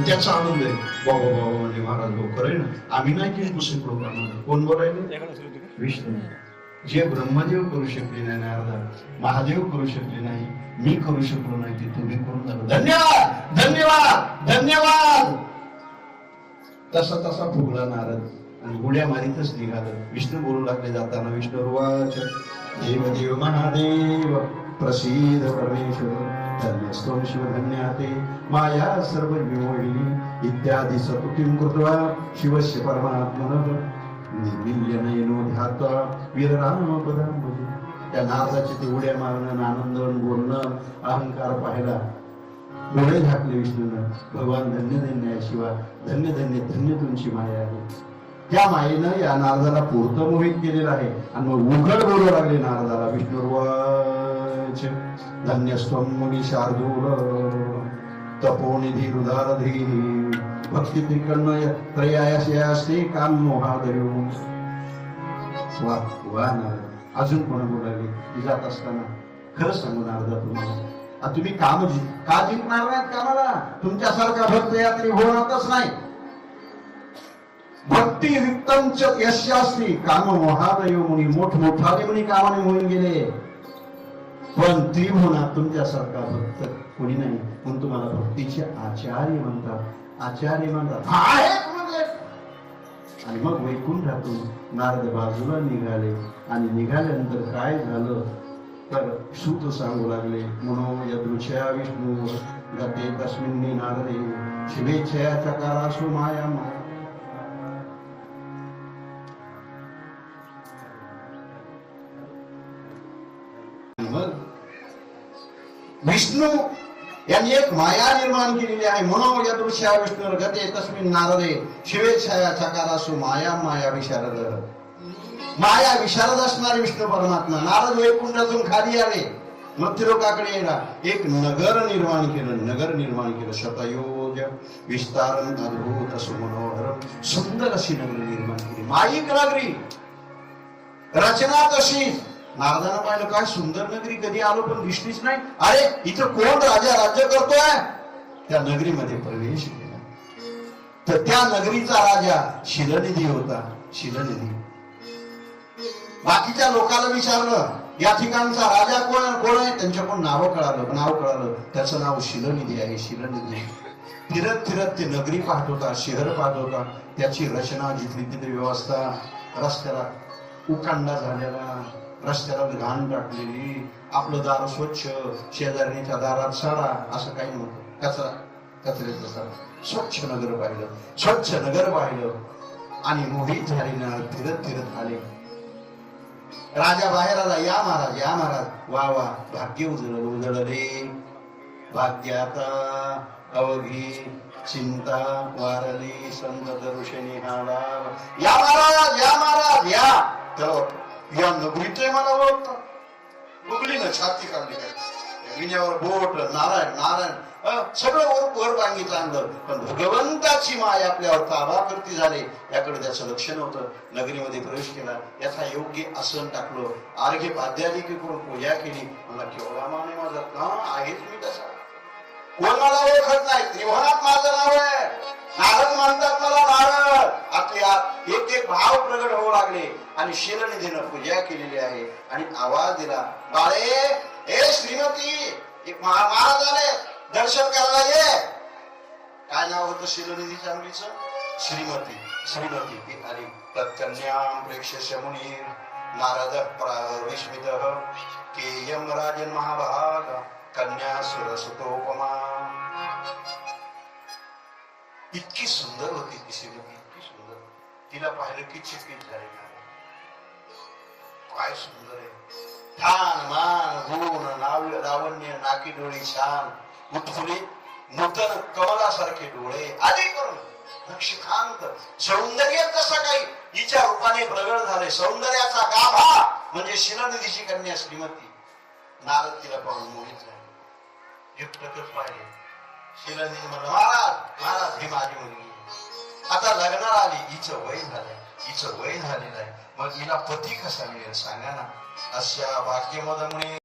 आणि त्याचा आनंद आहे. बाबा बाबा म्हणजे महाराज भाऊ खरंय ना? आम्ही नाही केली दुसरी प्रोग्राम कोण बोलायले? विष्णू. जे ब्रह्मदेव करू शकले नाही नारदा महादेव करू शकले नाही मी करू शकलो नाही ते तुम्ही करून झालं धन्यवाद! धन्यवाद! धन्यवाद! तसा तसा फुगला नारद आणि उड्या मारीतच निघालं. विष्णू बोलू लागले जाताना विष्णू रुवाच देव देव महादेव प्रसिद्ध परमेश्वर. धन्यस्तोम शिव धन्याते माया सर्व विमोहिनी इत्यादी सतुकीं कृत्वा शिवस्य परमात्मनः निर्विल्य नयनो ध्यात्वा वीररामपदांमध्ये त्या नारदाचे ते उड्या मारणं आनंदन बोलणं अहंकार पाहिला डोळे झाकले विष्णूनं. भगवान धन्य धन्य आहे शिवा धन्य धन्य धन्य तुमची माया आहे. त्या मायेनं या नारदाला पुरतं मोहित केलेलं आहे. आणि मग उघड बोलू लागले नारदाला विष्णूर्वा विष्णुर्वाच धन्यस्त्वं मुनी शार्दूल तपोनिधी हृदारधी काम मोहादयो वा वा नारद अजून कोणा बोलावे ती जात असताना खरं सांगू नारदा तुम्हाला. तुम्ही काम का जिंकणार नाहीत कामाला? तुमच्यासारखा भक्त यात्री होणारच नाही. भक्ती युक्तंच यशास्त्री काम मोहादयो मुनी मोठ मोठाले मुनी कामाने मोहून गेले. पण ती म्हणा तुमच्यासारखा भक्त कोणी नाही. म्हणून तुम्हाला भक्तीचे आचार्य म्हणतात. आचार्य म्हणतात आणि मग वैकुंठातून नारद बाजूला निघाले. आणि निघाल्यानंतर काय झालं? तर सूत सांगू लागले म्हणून यदृच्छया विष्णू गते तस्मिन्नी नारदे शुभेच्छया चकारासु माया माया. विष्णू यांनी एक माया निर्माण केलेली आहे. म्हणून या दृश्या विष्णू गते तस्मिन नारदे शिवेच्छाया चकारासु माया माया विशारद. माया विशारद असणारे विष्णू परमात्मा. नारद वैकुंठातून खाली आले. मृत्यूलोकाकडे येणार. एक नगर निर्माण केलं. नगर निर्माण केलं. शतयोज विस्तारण अद्भुत सुमनोहर सुंदर अशी नगर निर्माण केली. माईक नगरी रचना तशीच. नारदानं पाहिलं काय? सुंदर नगरी कधी आलो पण दिसलीच नाही. अरे इथं कोण राजा राज्य करतोय? त्या नगरीमध्ये प्रवेश केला. तर त्या नगरीचा राजा शिलनिधी होता. शिलनिधी बाकीच्या लोकांना विचारलं या ठिकाणचा राजा कोण कोण आहे? त्यांच्याकडून नावं कळालं. नाव कळालं. त्याचं नाव शिलनिधी आहे. शिलनिधी फिरत फिरत ते नगरी पाहत होता शहर पाहत होता. त्याची रचना जिथली तिथे व्यवस्था रस्त्याला उकांडा झालेला रस्त्यावर घाण टाकलेली आपलं दार स्वच्छ शेजारणीच्या दारात सारा असं काही नव्हतं. कचरा कचऱ्याचा सारा. स्वच्छ नगर पाहिलं. स्वच्छ नगर पाहिलं. आणि मोहित झाले फिरत फिरत आले. राजा बाहेर आला. या महाराज या महाराज. वा वा. भाग्य उजळ उजळले. भाग्याता अवघी चिंता वारली संत दर्शनी हाडा या महाराज या महाराज या! तर या नगरीचे मला ओळखतं उघडी ना छाती काढली काय विण्यावर बोट नारायण नारायण सगळं वर वर सांगितलं आणलं. पण भगवंताची माय आपल्यावर ताबा करती झाले याकडे त्याचं लक्ष नव्हतं. नगरीमध्ये प्रवेश केला. याचा योग्य आसन टाकलं. अर्घ्य पाद्यादी करून पूजा केली. मला केवढा माने माझा? हा आहेच मी तसा. कोण मला ओळखत नाही? त्रिभुवनात माझं नाव आहे. नारद म्हणतात मला नारद. आपले आत एक एक भाव प्रगट होऊ लागले. आणि शिलनिधीनं पूजा केलेली आहे. आणि आवाज दिला बाळे हे श्रीमती एक महाराज आले दर्शन करायला ये. काय नाव होतं शिलनिधीच्या मुलीचं श्रीमती श्रीमती. ती आली तत्कन्याम प्रेक्षस्य मुनी नारद विस्मित केयम राजन महाभाग कन्या सुरसुतोपमा इतकी सुंदर होती ती श्रीमती. तिला पाहिलं की चिकित झाले काय सुंदर आहे. ठाण मान गुण लाव लावण्य नाकी डोळी छान. उत्फुलित नूतन कमलासारखे डोळे. आदी करून नक्षकांत सौंदर्य कसं काही? हिच्या रूपाने प्रगट झाले सौंदर्याचा गाभा म्हणजे शिलनिधीची कन्या श्रीमती. नारद तिला पाहून मोहित झाले. प्रकट पाहिले. शिलनिधी म्हणलं महाराज महाराज ही माझी मुलगी. आता लग्नाला आली हिचं वय झालंय हिचं वय झालेलं आहे. मग हिला पती कसा मिळेल सांगा ना. अशा भाग्यमदमुळे